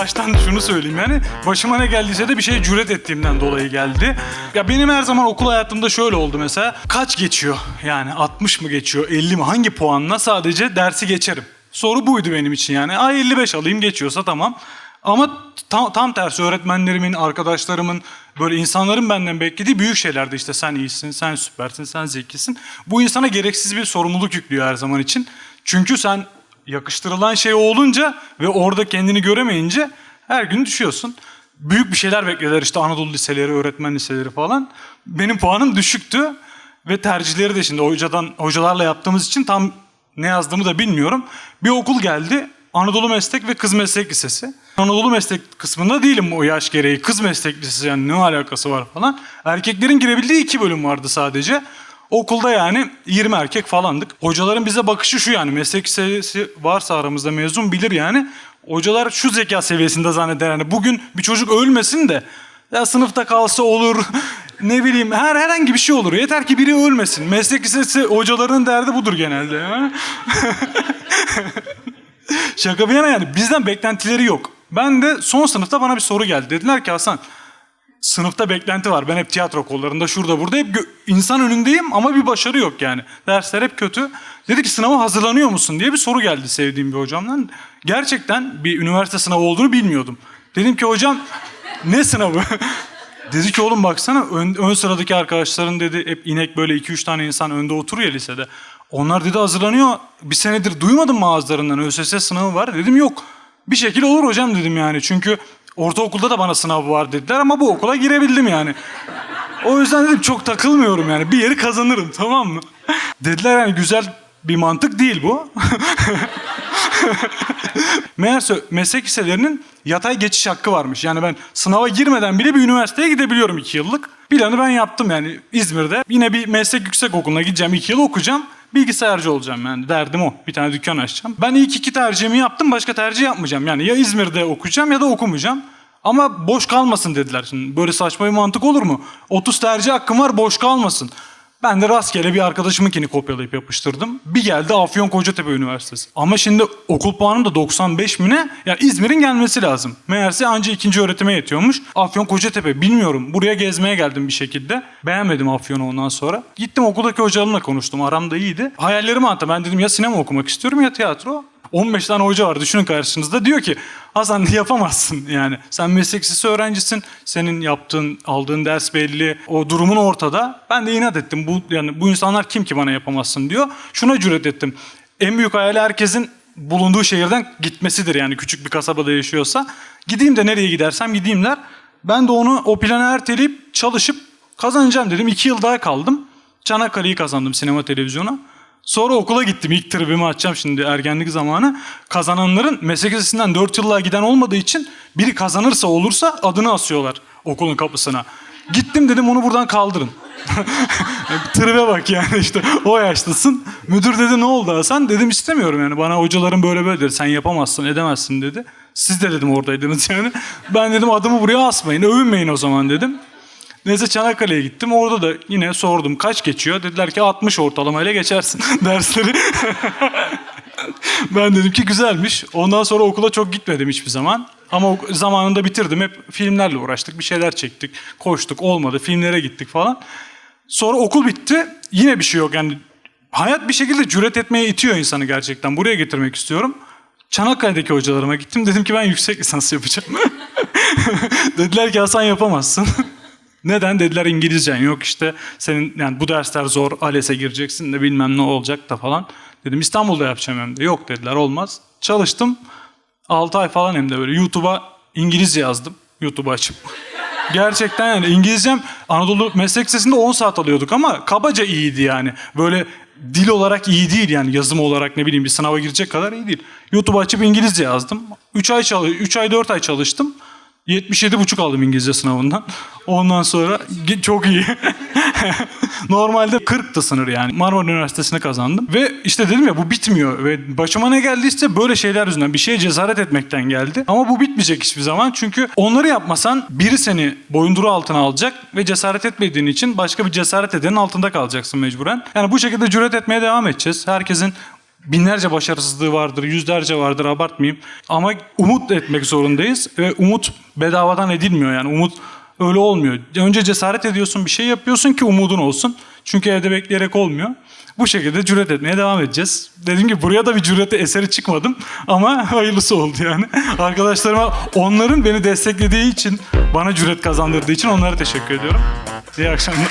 baştan şunu söyleyeyim yani başıma ne geldiyse de bir şeye cüret ettiğimden dolayı geldi. Ya benim her zaman okul hayatımda şöyle oldu mesela. Kaç geçiyor? Yani 60 mı geçiyor? 50 mi? Hangi puanla sadece dersi geçerim? Soru buydu benim için yani. Ay 55 alayım geçiyorsa tamam. Ama tam, tam tersi öğretmenlerimin, arkadaşlarımın, böyle insanların benden beklediği büyük şeylerdi işte sen iyisin, sen süpersin, sen zekisin. Bu insana gereksiz bir sorumluluk yüklüyor her zaman için. Çünkü sen yakıştırılan şey o olunca ve orada kendini göremeyince her gün düşüyorsun. Büyük bir şeyler beklediler işte Anadolu liseleri, öğretmen liseleri falan. Benim puanım düşüktü ve tercihleri de şimdi hocadan hocalarla yaptığımız için tam ne yazdığımı da bilmiyorum. Bir okul geldi. Anadolu Meslek ve Kız Meslek Lisesi. Anadolu Meslek kısmında değilim o yaş gereği. Kız Meslek Lisesi yani ne alakası var falan. Erkeklerin girebildiği iki bölüm vardı sadece. Okulda yani 20 erkek falandık. Hocaların bize bakışı şu yani meslek lisesi varsa aramızda mezun bilir yani. Hocalar şu zeka seviyesinde zanneder yani bugün bir çocuk ölmesin de ya sınıfta kalsa olur ne bileyim her herhangi bir şey olur. Yeter ki biri ölmesin. Meslek lisesi hocaların derdi budur genelde. ya. Şaka bir yana yani bizden beklentileri yok. Ben de son sınıfta bana bir soru geldi. Dediler ki Hasan sınıfta beklenti var. Ben hep tiyatro kollarında şurada burada hep insan önündeyim ama bir başarı yok yani. Dersler hep kötü. Dedi ki sınava hazırlanıyor musun diye bir soru geldi sevdiğim bir hocamdan. Gerçekten bir üniversite sınavı olduğunu bilmiyordum. Dedim ki hocam ne sınavı? dedi ki oğlum baksana ön, ön sıradaki arkadaşların dedi hep inek böyle 2-3 tane insan önde oturuyor lisede. Onlar dedi hazırlanıyor. Bir senedir duymadın mı ağızlarından ÖSS sınavı var? Dedim yok. Bir şekilde olur hocam dedim yani. Çünkü ortaokulda da bana sınav var dediler ama bu okula girebildim yani. O yüzden dedim çok takılmıyorum yani. Bir yeri kazanırım tamam mı? Dediler yani güzel bir mantık değil bu. Meğerse meslek liselerinin yatay geçiş hakkı varmış. Yani ben sınava girmeden bile bir üniversiteye gidebiliyorum iki yıllık. Planı ben yaptım yani İzmir'de. Yine bir meslek yüksek okuluna gideceğim, iki yıl okuyacağım. Bilgisayarcı olacağım yani derdim o. Bir tane dükkan açacağım. Ben ilk iki tercihimi yaptım başka tercih yapmayacağım. Yani ya İzmir'de okuyacağım ya da okumayacağım. Ama boş kalmasın dediler. Şimdi böyle saçma bir mantık olur mu? 30 tercih hakkım var boş kalmasın. Ben de rastgele bir arkadaşımınkini kopyalayıp yapıştırdım. Bir geldi Afyon Kocatepe Üniversitesi. Ama şimdi okul puanım da 95 mi ne? Yani İzmir'in gelmesi lazım. Meğerse anca ikinci öğretime yetiyormuş. Afyon Kocatepe bilmiyorum. Buraya gezmeye geldim bir şekilde. Beğenmedim Afyon'u ondan sonra. Gittim okuldaki hocalarımla konuştum. Aram da iyiydi. Hayallerimi anlattım. Ben dedim ya sinema okumak istiyorum ya tiyatro. 15 tane hoca var düşünün karşınızda. Diyor ki Hasan yapamazsın yani. Sen meslek lisesi öğrencisin. Senin yaptığın, aldığın ders belli. O durumun ortada. Ben de inat ettim. Bu yani bu insanlar kim ki bana yapamazsın diyor. Şuna cüret ettim. En büyük hayali herkesin bulunduğu şehirden gitmesidir yani küçük bir kasabada yaşıyorsa. Gideyim de nereye gidersem gideyimler. Ben de onu o planı erteleyip çalışıp kazanacağım dedim. İki yıl daha kaldım. Çanakkale'yi kazandım sinema televizyona. Sonra okula gittim. İlk tribimi açacağım şimdi ergenlik zamanı. Kazananların meslek lisesinden 4 yıllığa giden olmadığı için biri kazanırsa olursa adını asıyorlar okulun kapısına. Gittim dedim onu buradan kaldırın. Tribe bak yani işte o yaştasın. Müdür dedi ne oldu Hasan? Dedim istemiyorum yani bana hocalarım böyle böyle dedi. Sen yapamazsın edemezsin dedi. Siz de dedim oradaydınız yani. Ben dedim adımı buraya asmayın övünmeyin o zaman dedim. Neyse Çanakkale'ye gittim. Orada da yine sordum kaç geçiyor. Dediler ki 60 ortalamayla geçersin dersleri. ben dedim ki güzelmiş. Ondan sonra okula çok gitmedim hiçbir zaman. Ama zamanında bitirdim. Hep filmlerle uğraştık. Bir şeyler çektik. Koştuk. Olmadı. Filmlere gittik falan. Sonra okul bitti. Yine bir şey yok. Yani hayat bir şekilde cüret etmeye itiyor insanı gerçekten. Buraya getirmek istiyorum. Çanakkale'deki hocalarıma gittim. Dedim ki ben yüksek lisans yapacağım. Dediler ki Hasan yapamazsın. Neden? Dediler İngilizcen yok işte. Senin yani bu dersler zor. ALES'e gireceksin de bilmem ne olacak da falan. Dedim İstanbul'da yapacağım hem de. Yok dediler olmaz. Çalıştım. 6 ay falan hem de böyle YouTube'a İngilizce yazdım. YouTube'u açıp. Gerçekten yani İngilizcem Anadolu Meslek Lisesi'nde 10 saat alıyorduk ama kabaca iyiydi yani. Böyle dil olarak iyi değil yani yazım olarak ne bileyim bir sınava girecek kadar iyi değil. YouTube açıp İngilizce yazdım. 3 ay çalış 3 ay 4 ay çalıştım. 77,5 aldım İngilizce sınavından. Ondan sonra çok iyi. Normalde 40'tı sınır yani. Marmara Üniversitesi'ni kazandım. Ve işte dedim ya bu bitmiyor. Ve başıma ne geldiyse böyle şeyler yüzünden bir şeye cesaret etmekten geldi. Ama bu bitmeyecek hiçbir zaman. Çünkü onları yapmasan biri seni boyunduru altına alacak ve cesaret etmediğin için başka bir cesaret edenin altında kalacaksın mecburen. Yani bu şekilde cüret etmeye devam edeceğiz. Herkesin binlerce başarısızlığı vardır, yüzlerce vardır abartmayayım. Ama umut etmek zorundayız ve umut bedavadan edilmiyor yani umut öyle olmuyor. Önce cesaret ediyorsun bir şey yapıyorsun ki umudun olsun. Çünkü evde bekleyerek olmuyor. Bu şekilde cüret etmeye devam edeceğiz. Dediğim gibi buraya da bir cürete eseri çıkmadım ama hayırlısı oldu yani. Arkadaşlarıma onların beni desteklediği için, bana cüret kazandırdığı için onlara teşekkür ediyorum. İyi akşamlar.